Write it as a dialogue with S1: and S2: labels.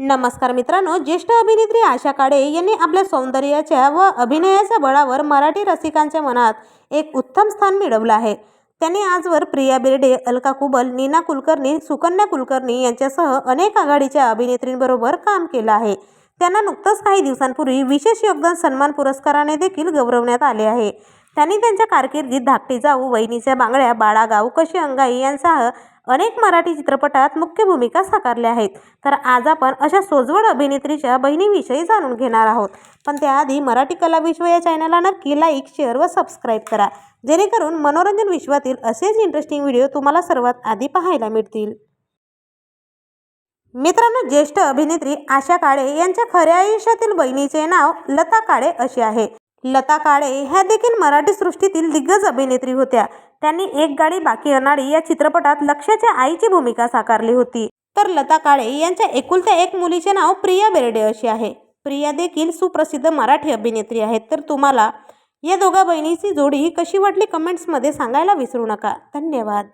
S1: नमस्कार मित्रांनो ज्येष्ठ अभिनेत्री आशा काळे यांनी आपल्या सौंदर्याच्या व अभिनयाच्या बळावर मराठी रसिकांच्या मनात एक उत्तम स्थान मिळवलं आहे. त्यांनी आजवर प्रिया बिर्डे अलका कुबल नीना कुलकर्णी सुकन्या कुलकर्णी यांच्यासह अनेक आघाडीच्या अभिनेत्रींबरोबर काम केलं आहे. त्यांना नुकतंच काही दिवसांपूर्वी विशेष योगदान सन्मान पुरस्काराने देखील गौरवण्यात आले आहे. त्यांनी त्यांच्या कारकिर्दीत धाकटी जाऊ वहिनीच्या बांगड्या बाळागाव कशी अंगाई यांसह अनेक मराठी चित्रपटात मुख्य भूमिका साकारल्या आहेत. तर आज आपण अशा सोजवड अभिनेत्रीच्या बहिणीविषयी जाणून घेणार आहोत. पण त्याआधी मराठी कला विश्व या चॅनलला नक्की लाईक शेअर व सबस्क्राईब करा. जेणेकरून मनोरंजन विश्वातील असेच इंटरेस्टिंग व्हिडिओ तुम्हाला सर्वात आधी पाहायला मिळतील. मित्रांनो ज्येष्ठ अभिनेत्री आशा काळे यांच्या खऱ्या आयुष्यातील बहिणीचे नाव लता काळे असे आहे. लता काळे ह्या देखील मराठी सृष्टीतील दिग्गज अभिनेत्री होत्या. त्यांनी एक गाडी बाकी अनाडी या चित्रपटात लक्ष्याच्या आईची भूमिका साकारली होती. तर लता काळे यांच्या एकुलत्या एक मुलीचे नाव प्रिया बेर्डे असे आहे. प्रिया देखील सुप्रसिद्ध मराठी अभिनेत्री आहेत. तर तुम्हाला या दोघा बहिणीची जोडी कशी वाटली कमेंट्समध्ये सांगायला विसरू नका. धन्यवाद.